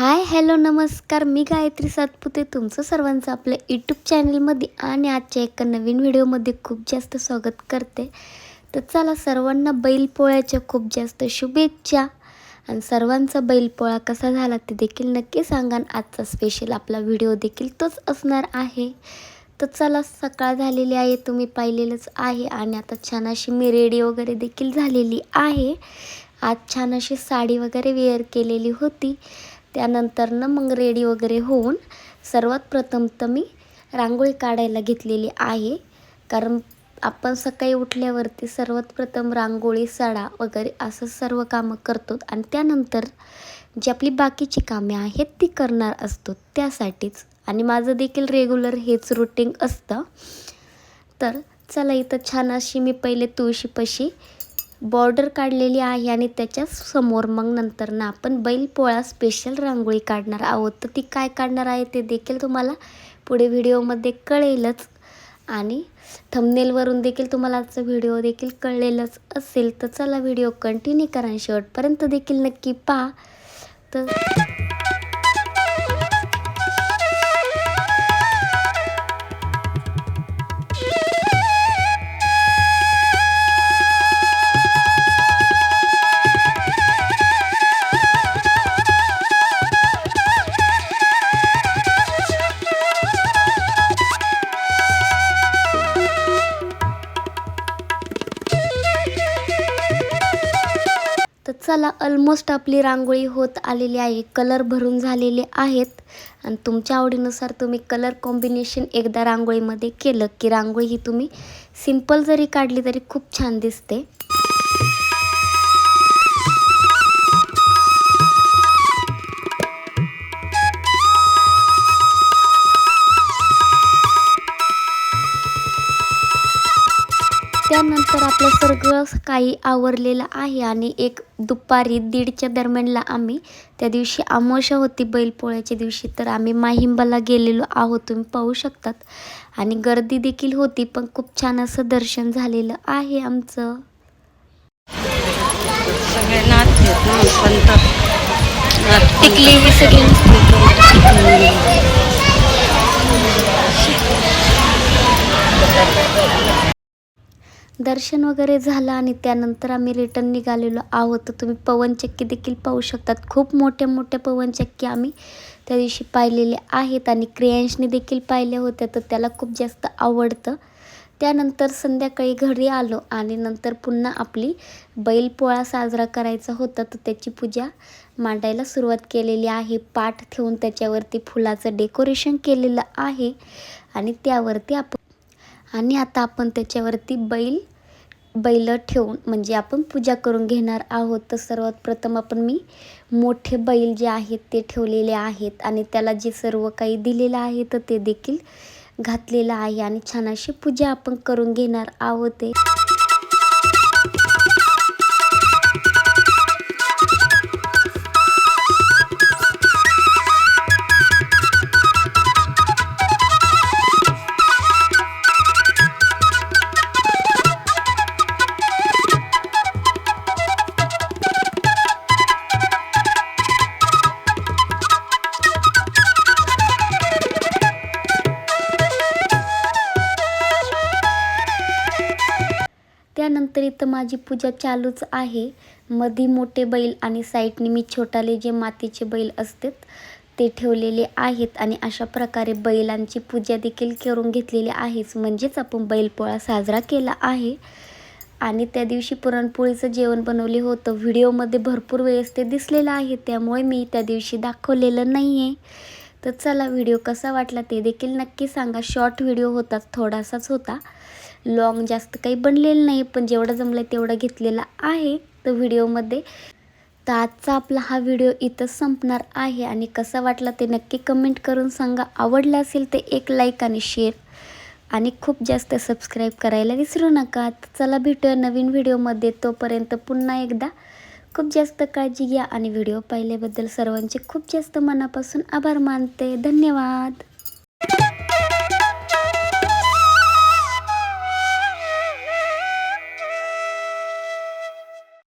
Hi hello नमस्कार. मी गायत्री सातपुते. तुमचं सर्वांचं आपल्या यूट्यूब चॅनलमध्ये आणि आजच्या एका नवीन व्हिडिओमध्ये खूप जास्त स्वागत करते. तर चला सर्वांना बैलपोळ्याच्या खूप जास्त शुभेच्छा. आणि सर्वांचा बैलपोळा कसा झाला ते देखील नक्की सांगा. आजचा स्पेशल आपला व्हिडिओ देखील तोच असणार आहे. तर चला सकाळ झालेली आहे तुम्ही पाहिलेलंच आहे. आणि आता छान अशी मी रेडी वगैरे देखील झालेली आहे. आज छान अशी साडी वगैरे वेअर केलेली होती. त्यानंतरनं मग रेडी वगैरे होऊन सर्वात प्रथम तर मी रांगोळी काढायला घेतलेली आहे. कारण आपण सकाळी उठल्यावरती सर्वात प्रथम रांगोळी सडा वगैरे असं सर्व कामं करतो आणि त्यानंतर जी आपली बाकीची कामे आहेत ती करणार असतो त्यासाठीच. आणि माझं देखील रेग्युलर हेच रुटीन असतं. तर चला इथं छान अशी मी पहिले तुळशीपाशी बॉर्डर काढलेली आहे आणि त्याच्यासमोर मग नंतर ना आपण बैलपोळा स्पेशल रांगोळी काढणार आहोत. तर ती काय काढणार आहे ते देखील तुम्हाला पुढे व्हिडिओमध्ये कळेलच. आणि थंबनेलवरून देखील तुम्हाला आजचा व्हिडिओ देखील कळलेलंच असेल. तर चला व्हिडिओ कंटिन्यू करा शेवटपर्यंत देखील नक्की पहा. तर चला ऑलमोस्ट आपली रांगोळी होत आलेली आहे. कलर भरून झालेले आहेत. आणि तुमच्या आवडीनुसार तुम्ही कलर कॉम्बिनेशन एकदा रांगोळीमध्ये केलं की रांगोळी ही तुम्ही सिंपल जरी काढली तरी खूप छान दिसते. त्यानंतर आपलं सगळं काही आवरलेलं आहे आणि एक दुपारी दीडच्या दरम्यानला आम्ही त्या दिवशी अमावस्या होती बैलपोळ्याच्या दिवशी. तर आम्ही माहिंबाला गेलेलो आहोत तुम्ही पाहू शकतात. आणि गर्दी देखील होती पण खूप छान असं दर्शन झालेलं आहे आमचं. टिकली ही सगळी दर्शन वगैरे झालं आणि त्यानंतर आम्ही रिटर्न निघालेलो. आहोत तर तुम्ही पवनचक्की देखील पाहू शकतात. खूप मोठ्या मोठ्या पवनचक्की आम्ही त्या दिवशी पाहिलेले आहेत आणि क्रियांशने देखील पाहिल्या होत्या तर त्याला खूप जास्त आवडतं. त्यानंतर संध्याकाळी घरी आलो आणि नंतर पुन्हा आपली बैलपोळा साजरा करायचा होता तर त्याची पूजा मांडायला सुरुवात केलेली आहे. पाठ ठेवून त्याच्यावरती फुलाचं डेकोरेशन केलेलं आहे आणि त्यावरती आपण आणि आता आपण त्याच्यावरती बैल बैल ठेवून म्हणजे आपण पूजा करून घेणार आहोत तर सर्वात प्रथम आपण मी मोठे बैल जे आहेत ते ठेवलेले आहेत आणि त्याला जे सर्व काही दिलेलं आहे तर ते देखील घातलेलं आहे आणि छान अशी पूजा आपण करून घेणार आहोत ते इथं माझी पूजा चालूच आहे. मधी मोठे बैल आणि साईडने मी छोटाले जे मातीचे बैल असतात ते ठेवलेले आहेत आणि अशा प्रकारे बैलांची पूजा देखील करून घेतलेली आहेच. म्हणजेच आपण बैलपोळा साजरा केला आहे. आणि त्या दिवशी पुरणपोळीचं जेवण बनवले होतं. व्हिडिओमध्ये भरपूर वेळेस ते दिसलेलं आहे. त्यामुळे मी त्या दिवशी दाखवलेलं नाही आहे तर चला व्हिडिओ कसा वाटला ते देखील नक्की सांगा. शॉर्ट व्हिडिओ होता थोडासाच होता. लॉंग जास्त काही बनलेलं नाही पण जेवढं जमलं तेवढं घेतलेलं आहे तर व्हिडिओमध्ये. तर आजचा आपला हा व्हिडिओ इथंच संपणार आहे आणि कसा वाटला ते नक्की कमेंट करून सांगा. आवडला असेल ते एक लाईक आणि शेअर आणि खूप जास्त सबस्क्राईब करायला विसरू नका. तर चला भेटूया नवीन व्हिडिओमध्ये. तोपर्यंत पुन्हा एकदा खूप जास्त काळजी घ्या. आणि व्हिडिओ पाहिल्याबद्दल सर्वांचे खूप जास्त मनापासून आभार मानते. धन्यवाद.